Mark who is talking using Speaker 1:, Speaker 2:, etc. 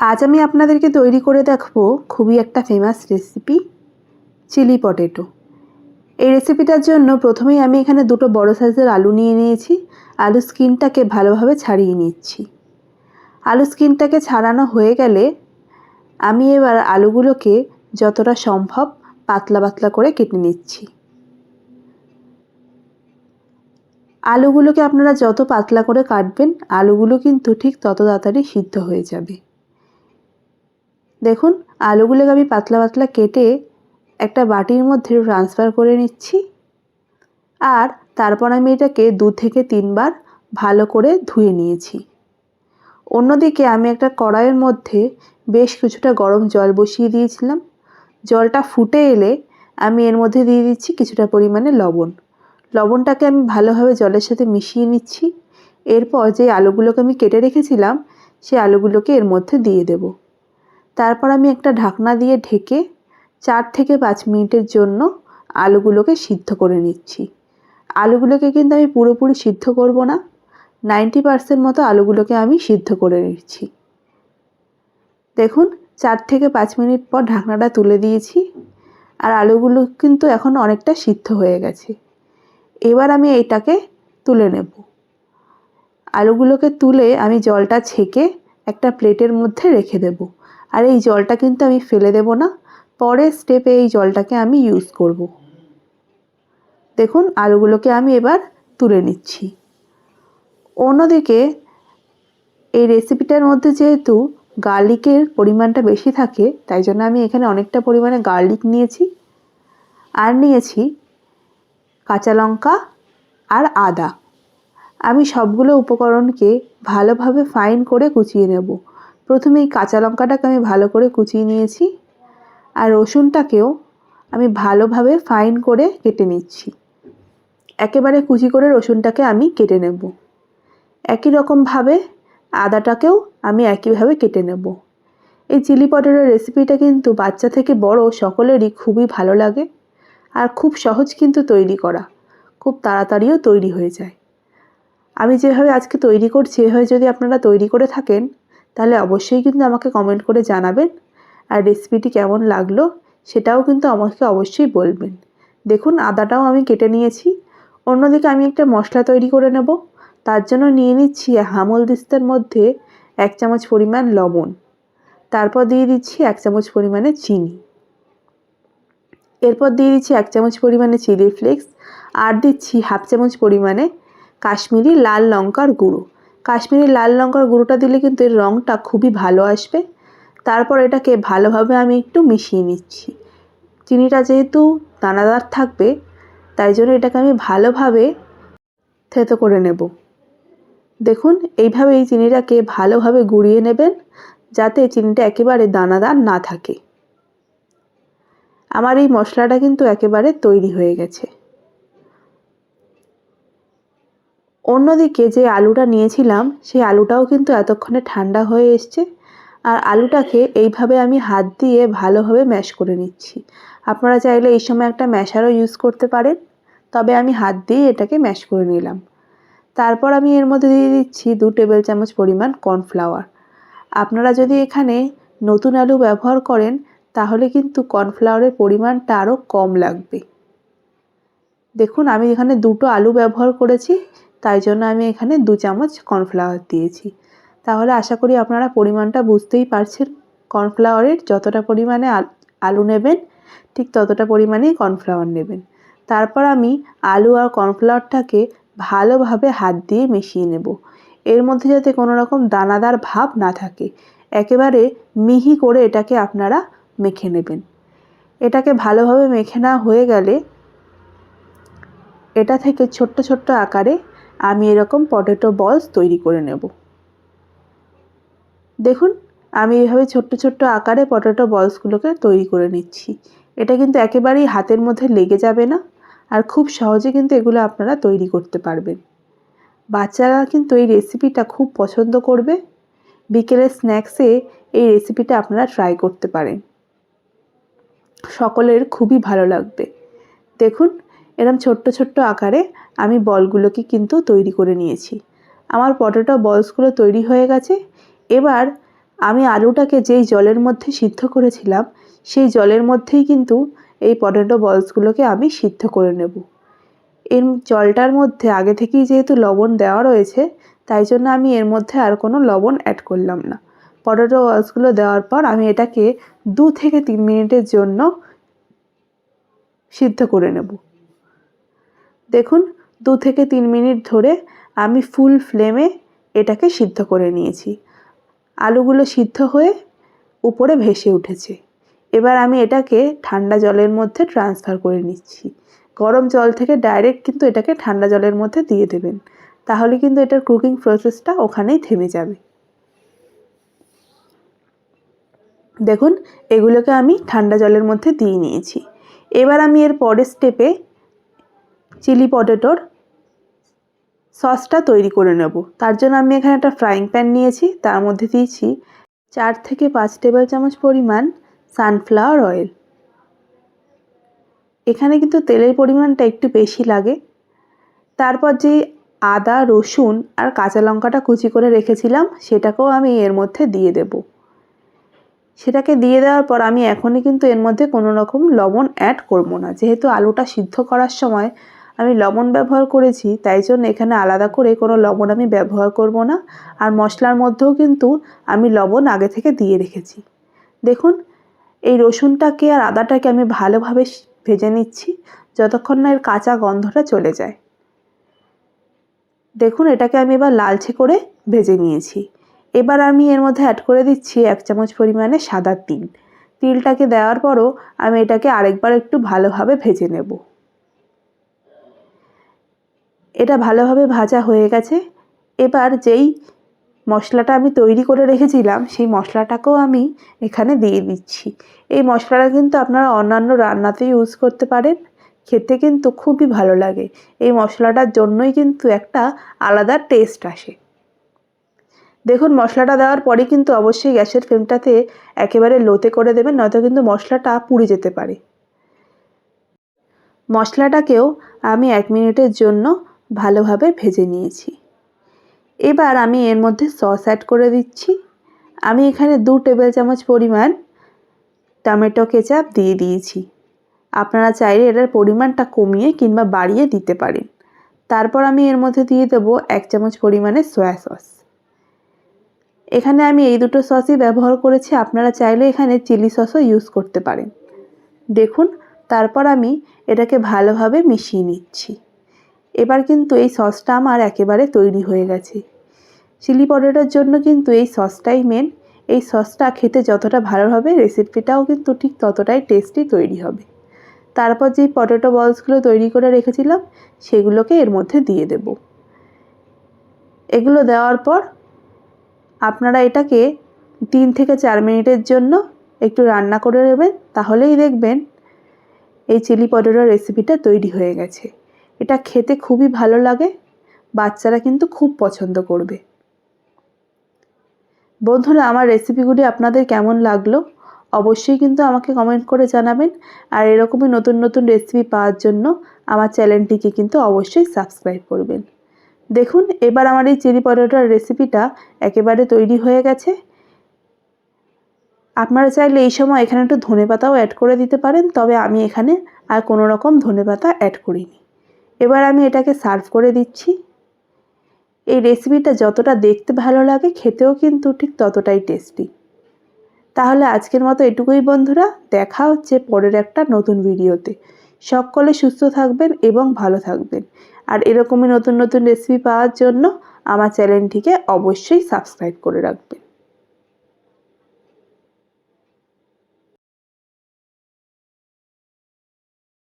Speaker 1: আজ আমি আপনাদেরকে তৈরি করে দেখাবো খুবই একটা ফেমাস রেসিপি চিলি পটেটো এই রেসিপিটার জন্য প্রথমেই আমি এখানে দুটো বড় সাইজের আলু নিয়ে নিয়েছি। আলু স্কিনটাকে ভালোভাবে ছাড়িয়ে নিচ্ছি। আলু স্কিনটাকে ছাড়ানো হয়ে গেলে আমি এবার আলুগুলোকে যতটা সম্ভব পাতলা পাতলা করে কেটে নিচ্ছি। আলুগুলোকে আপনারা যত পাতলা করে কাটবেন, আলুগুলো কিন্তু ঠিক তত তাড়াতাড়ি সিদ্ধ হয়ে যাবে। দেখুন আলুগুলোকে আমি পাতলা পাতলা কেটে একটা বাটির মধ্যে ট্রান্সফার করে নিচ্ছি। আর তারপর আমি এটাকে দু থেকে তিনবার ভালো করে ধুয়ে নিয়েছি। অন্যদিকে আমি একটা কড়াইয়ের মধ্যে বেশ কিছুটা গরম জল বসিয়ে দিয়েছিলাম। জলটা ফুটে এলে আমি এর মধ্যে দিয়ে দিচ্ছি কিছুটা পরিমাণে লবণ। লবণটাকে আমি ভালোভাবে জলের সাথে মিশিয়ে নিচ্ছি। এরপর যে আলুগুলোকে আমি কেটে রেখেছিলাম সেই আলুগুলোকে এর মধ্যে দিয়ে দেব। তারপর আমি একটা ঢাকনা দিয়ে ঢেকে চার থেকে পাঁচ মিনিটের জন্য আলুগুলোকে সিদ্ধ করে নিচ্ছি। আলুগুলোকে কিন্তু আমি পুরোপুরি সিদ্ধ করব না। নাইনটি পারসেন্ট মতো আলুগুলোকে আমি সিদ্ধ করে নিচ্ছি। দেখুন, চার থেকে পাঁচ মিনিট পর ঢাকনাটা তুলে দিয়েছি আর আলুগুলো কিন্তু এখন অনেকটা সিদ্ধ হয়ে গেছে। এবার আমি এইটাকে তুলে নেব। আলুগুলোকে তুলে আমি জলটা ছেঁকে একটা প্লেটের মধ্যে রেখে দেব। আর এই জলটা কিন্তু আমি ফেলে দেব না। পরের স্টেপে এই জলটাকে আমি ইউজ করব। দেখুন, আলুগুলোকে আমি এবার তুলে নিচ্ছি। অন্যদিকে, এই রেসিপিটার মধ্যে যেহেতু গার্লিকের পরিমাণটা বেশি থাকে, তাই জন্য আমি এখানে অনেকটা পরিমাণে গার্লিক নিয়েছি। আর নিয়েছি কাঁচা লঙ্কা আর আদা। আমি সবগুলো উপকরণকে ভালোভাবে ফাইন করে কুচিয়ে নেব। প্রথমে এই কাঁচা লঙ্কাটাকে আমি ভালো করে কুচিয়ে নিয়েছি আর রসুনটাকেও আমি ভালোভাবে ফাইন করে কেটে নিচ্ছি। একেবারে কুচি করে রসুনটাকে আমি কেটে নেব। একই রকমভাবে আদাটাকেও আমি একইভাবে কেটে নেব। এই চিলি পটেটোর রেসিপিটা কিন্তু বাচ্চা থেকে বড় সকলেরই খুবই ভালো লাগে আর খুব সহজ কিন্তু তৈরি করা। খুব তাড়াতাড়িও তৈরি হয়ে যায়। আমি যেভাবে আজকে তৈরি করছি, এভাবে যদি আপনারা তৈরি করে থাকেন তাহলে অবশ্যই কিন্তু আমাকে কমেন্ট করে জানাবেন। আর রেসিপিটি কেমন লাগল সেটাও কিন্তু আমাকে অবশ্যই বলবেন। দেখুন, আদাটাও আমি কেটে নিয়েছি। অন্যদিকে আমি একটা মশলা তৈরি করে নেব। তার জন্য নিয়ে নিচ্ছি হামল দিস্তার মধ্যে এক চামচ পরিমাণ লবণ। তারপর দিয়ে দিচ্ছি এক চামচ পরিমাণে চিনি। এরপর দিয়ে দিচ্ছি এক চামচ পরিমাণে চিলি ফ্লেক্স আর দিচ্ছি হাফ চামচ পরিমাণে কাশ্মীরি লাল লঙ্কার গুঁড়ো। কাশ্মীরি লাল লঙ্কার গুঁড়োটা দিলে কিন্তু এর রঙটা খুবই ভালো আসবে। তারপর এটাকে ভালোভাবে আমি একটু মিশিয়ে নিচ্ছি। চিনিটা যেহেতু দানাদার থাকবে, তাই জন্য এটাকে আমি ভালোভাবে থেতো করে নেব। দেখুন, এইভাবে এই চিনিটাকে ভালোভাবে গুঁড়িয়ে নেবেন, যাতে চিনিটা একেবারে দানাদার না থাকে। আমার এই মশলাটা কিন্তু একেবারে তৈরি হয়ে গেছে। অন্যদিকে যে আলুটা নিয়েছিলাম, সেই আলুটাও কিন্তু এতক্ষণে ঠান্ডা হয়ে এসছে। আর আলুটাকে এইভাবে আমি হাত দিয়ে ভালোভাবে ম্যাশ করে নিচ্ছি। আপনারা চাইলে এই সময় একটা ম্যাশারও ইউজ করতে পারেন, তবে আমি হাত দিয়ে এটাকে ম্যাশ করে নিলাম। তারপর আমি এর মধ্যে দিয়ে দিচ্ছি দু টেবিল চামচ পরিমাণ কর্নফ্লাওয়ার। আপনারা যদি এখানে নতুন আলু ব্যবহার করেন, তাহলে কিন্তু কর্নফ্লাওয়ারের পরিমাণটা আরও কম লাগবে। দেখুন, আমি এখানে দুটো আলু ব্যবহার করেছি তাই জন্য আমি এখানে দু চামচ কর্নফ্লাওয়ার দিয়েছি। তাহলে আশা করি আপনারা পরিমাণটা বুঝতেই পারছেন। কর্নফ্লাওয়ারের যতটা পরিমাণে আলু নেবেন, ঠিক ততটা পরিমাণেই কর্নফ্লাওয়ার নেবেন। তারপর আমি আলু আর কর্নফ্লাওয়ারটাকে ভালোভাবে হাত দিয়ে মিশিয়ে নেব। এর মধ্যে যাতে কোনো রকম দানাদার ভাব না থাকে, একেবারে মিহি করে এটাকে আপনারা মেখে নেবেন। এটাকে ভালোভাবে মেখে না হয়ে গেলে এটা থেকে ছোট্ট ছোট্ট আকারে আমি এরকম পটেটো বলস তৈরি করে নেব। দেখুন, আমি এভাবে ছোট্ট ছোট্ট আকারে পটেটো বলসগুলোকে তৈরি করে নিচ্ছি। এটা কিন্তু একেবারেই হাতের মধ্যে লেগে যাবে না আর খুব সহজে কিন্তু এগুলো আপনারা তৈরি করতে পারবেন। বাচ্চারা কিন্তু এই রেসিপিটা খুব পছন্দ করবে। বিকেলের স্ন্যাক্সে এই রেসিপিটা আপনারা ট্রাই করতে পারেন। সকলের খুবই ভালো লাগবে। দেখুন এরম ছোট্ট ছোট্ট আকারে আমি বলগুলোকে কিন্তু তৈরি করে নিয়েছি। আমার পটেটো বলসগুলো তৈরি হয়ে গেছে। এবার আমি আলুটাকে যেই জলের মধ্যে সিদ্ধ করেছিলাম, সেই জলের মধ্যেই কিন্তু এই পটেটো বলসগুলোকে আমি সিদ্ধ করে নেব। এর জলটার মধ্যে আগে থেকেই যেহেতু লবণ দেওয়া রয়েছে, তাই জন্য আমি এর মধ্যে আর কোনো লবণ অ্যাড করলাম না। পটেটো বলসগুলো দেওয়ার পর আমি এটাকে দু থেকে তিন মিনিটের জন্য সিদ্ধ করে নেব। দেখুন, দু থেকে তিন মিনিট ধরে আমি ফুল ফ্লেমে এটাকে সিদ্ধ করে নিয়েছি। আলুগুলো সিদ্ধ হয়ে উপরে ভেসে উঠেছে। এবার আমি এটাকে ঠান্ডা জলের মধ্যে ট্রান্সফার করে নিচ্ছি। গরম জল থেকে ডাইরেক্ট কিন্তু এটাকে ঠান্ডা জলের মধ্যে দিয়ে দেবেন। তাহলে কিন্তু এটার কুকিং প্রসেসটা ওখানেই থেমে যাবে। দেখুন, এগুলোকে আমি ঠান্ডা জলের মধ্যে দিয়ে নিয়েছি। এবার আমি এর পরের স্টেপে চিলি পটেটোর সসটা তৈরি করে নেব। তার জন্য আমি এখানে একটা ফ্রাইং প্যান নিয়েছি। তার মধ্যে দিয়েছি চার থেকে পাঁচ টেবিল চামচ পরিমাণ সানফ্লাওয়ার অয়েল এখানে কিন্তু তেলের পরিমাণটা একটু বেশি লাগে। তারপর যে আদা, রসুন আর কাঁচা লঙ্কাটা কুচি করে রেখেছিলাম, সেটাকেও আমি এর মধ্যে দিয়ে দেব। সেটাকে দিয়ে দেওয়ার পর আমি এখনই কিন্তু এর মধ্যে কোনো রকম লবণ অ্যাড করব না। যেহেতু আলুটা সিদ্ধ করার সময় আমি লবণ ব্যবহার করেছি, তাই জন্য এখানে আলাদা করে কোনো লবণ আমি ব্যবহার করব না। আর মশলার মধ্যেও কিন্তু আমি লবণ আগে থেকে দিয়ে রেখেছি। দেখুন, এই রসুনটাকে আর আদাটাকে আমি ভালোভাবে ভেজে নিচ্ছি, যতক্ষণ না এর কাঁচা গন্ধটা চলে যায়। দেখুন, এটাকে আমি এবার লালচে করে ভেজে নিয়েছি। এবার আমি এর মধ্যে অ্যাড করে দিচ্ছি এক চামচ পরিমাণে সাদা তিল। তিলটাকে দেওয়ার পরও আমি এটাকে আরেকবার একটু ভালোভাবে ভেজে নেব। এটা ভালোভাবে ভাজা হয়ে গেছে। এবার যেই মশলাটা আমি তৈরি করে রেখেছিলাম, সেই মশলাটাকেও আমি এখানে দিয়ে দিচ্ছি। এই মশলাটা কিন্তু আপনারা অন্যান্য রান্নাতে ইউজ করতে পারেন। খেতে কিন্তু খুবই ভালো লাগে। এই মশলাটার জন্যই কিন্তু একটা আলাদা টেস্ট আসে। দেখুন, মশলাটা দেওয়ার পরে কিন্তু অবশ্যই গ্যাসের ফ্লেমটাতে একেবারে লোতে করে দেবেন, নয়তো কিন্তু মশলাটা পুড়ে যেতে পারে। মশলাটাকেও আমি এক মিনিটের জন্য ভালোভাবে ভেজে নিয়েছি। এবার আমি এর মধ্যে সস অ্যাড করে দিচ্ছি। আমি এখানে দু টেবিল চামচ পরিমাণ টমেটো কেচাপ দিয়ে দিয়েছি। আপনারা চাইলে এটার পরিমাণটা কমিয়ে কিংবা বাড়িয়ে দিতে পারেন। তারপর আমি এর মধ্যে দিয়ে দেবো এক চামচ পরিমাণে সয়া সস এখানে আমি এই দুটো সসই ব্যবহার করেছি। আপনারা চাইলে এখানে চিলি সসও ইউজ করতে পারেন। দেখুন, তারপর আমি এটাকে ভালোভাবে মিশিয়ে নিচ্ছি। এবার কিন্তু এই সসটা আমার একেবারে তৈরি হয়ে গেছে। চিলি পটেটোর জন্য কিন্তু এই সসটাই মেন এই সসটা খেতে যতটা ভালো হবে রেসিপিটাও কিন্তু ঠিক ততটাই টেস্টি তৈরি হবে। তারপর যেই পটেটো বলসগুলো তৈরি করে রেখেছিলাম, সেগুলোকে এর মধ্যে দিয়ে দেব। এগুলো দেওয়ার পর আপনারা এটাকে তিন থেকে চার মিনিটের জন্য একটু রান্না করে নেবেন, তাহলেই দেখবেন এই চিলি পটেটোর রেসিপিটা তৈরি হয়ে গেছে। এটা খেতে খুবই ভালো লাগে, বাচ্চারা কিন্তু খুব পছন্দ করবে। বন্ধুরা, আমার রেসিপিগুলি আপনাদের কেমন লাগল? অবশ্যই কিন্তু আমাকে কমেন্ট করে জানাবেন। আর এরকমই নতুন নতুন রেসিপি পাওয়ার জন্য আমার চ্যানেলটিকে কিন্তু অবশ্যই সাবস্ক্রাইব করবেন। দেখুন, এবার আমার এই চিলি পটেটোর রেসিপিটা একেবারে তৈরি হয়ে গেছে। আপনারা চাইলে এই সময় এখানে একটু ধনে পাতাও অ্যাড করে দিতে পারেন, তবে আমি এখানে আর কোনো রকম ধনে পাতা অ্যাড করিনি। এবার আমি এটাকে সার্ভ করে দিচ্ছি। এই রেসিপিটা যতটা দেখতে ভালো লাগে, খেতেও কিন্তু ঠিক ততটাই টেস্টি। তাহলে আজকের মতো এটুকুই বন্ধুরা, দেখা হচ্ছে পরের একটা নতুন ভিডিওতে। সকলে সুস্থ থাকবেন এবং ভালো থাকবেন। আর এরকমই নতুন নতুন রেসিপি পাওয়ার জন্য আমার চ্যানেলটিকে অবশ্যই সাবস্ক্রাইব করে রাখবেন।